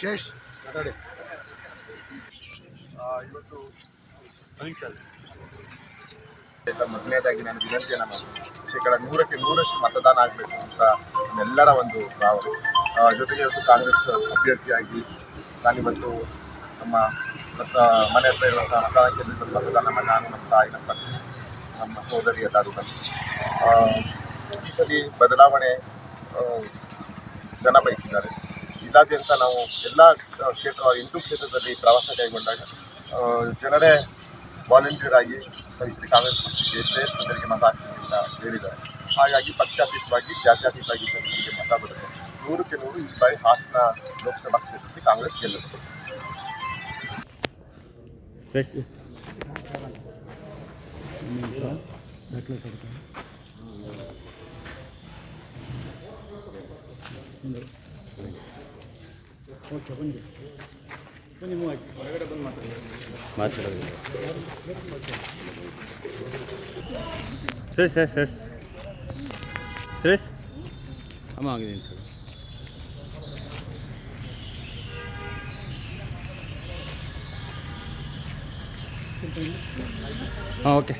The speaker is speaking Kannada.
ಶೇಷ್. ಇವತ್ತು ಎಲ್ಲ ಮೊದಲನೇದಾಗಿ ನಾನು ವಿನಂತಿಯನ್ನು ಮಾಡ್ತೀನಿ. ಶೇಕಡ ನೂರಕ್ಕೆ ನೂರಷ್ಟು ಮತದಾನ ಆಗಬೇಕು ಅಂತ ಎಲ್ಲರ ಒಂದು ಭಾವನೆ. ಜೊತೆಗೆ ಇವತ್ತು ಕಾಂಗ್ರೆಸ್ ಅಭ್ಯರ್ಥಿಯಾಗಿ ನಾನಿವತ್ತು ನಮ್ಮ ಮತ ಮನೆ ಹತ್ರ ಇರುವಂಥ ಮತದಾನ ಕೇಂದ್ರದಲ್ಲಿ ಮತದಾನ ಮಾಡಿ ನಾನು ನಮ್ಮ ತಾಯಿ ನಮ್ಮ ಪತ್ನಿ ನಮ್ಮ ಸೋದರಿ ಎಲ್ಲರೂ ಈ ಸಲ ಬದಲಾವಣೆ ಜನ ಬಯಸಿದ್ದಾರೆ. ಇದಾದ್ಯಂತ ನಾವು ಎಲ್ಲ ಕ್ಷೇತ್ರ ಎಂಟು ಕ್ಷೇತ್ರದಲ್ಲಿ ಪ್ರವಾಸ ಕೈಗೊಂಡಾಗ ಜನರೇ ವಾಲಂಟಿಯರ್ ಆಗಿ ಪರಿಸ್ಥಿತಿ ಕಾಂಗ್ರೆಸ್ ಪಕ್ಷಕ್ಕೆ ಶ್ರೇಷ್ಠರಿಗೆ ಮತ ಅಂತ ಹೇಳಿದ್ದಾರೆ. ಹಾಗಾಗಿ ಪಕ್ಷಾತೀತವಾಗಿ, ಜಾತ್ಯಾತೀತವಾಗಿ ಜನರಿಗೆ ಮತ ಬರುತ್ತೆ. ನೂರಕ್ಕೆ ನೂರು ಈ ಬಾರಿ ಹಾಸನ ಲೋಕಸಭಾ ಕ್ಷೇತ್ರಕ್ಕೆ ಕಾಂಗ್ರೆಸ್ ಗೆಲ್ಲುತ್ತೆ. ಸುರೇಶ್ ಸುರೇಶ್ ಸುರೇಶ್ ಸುರೇಶ್ ಅಮ್ಮ ಆಗಿದೆ ಅಂತ ಹಾಂ ಓಕೆ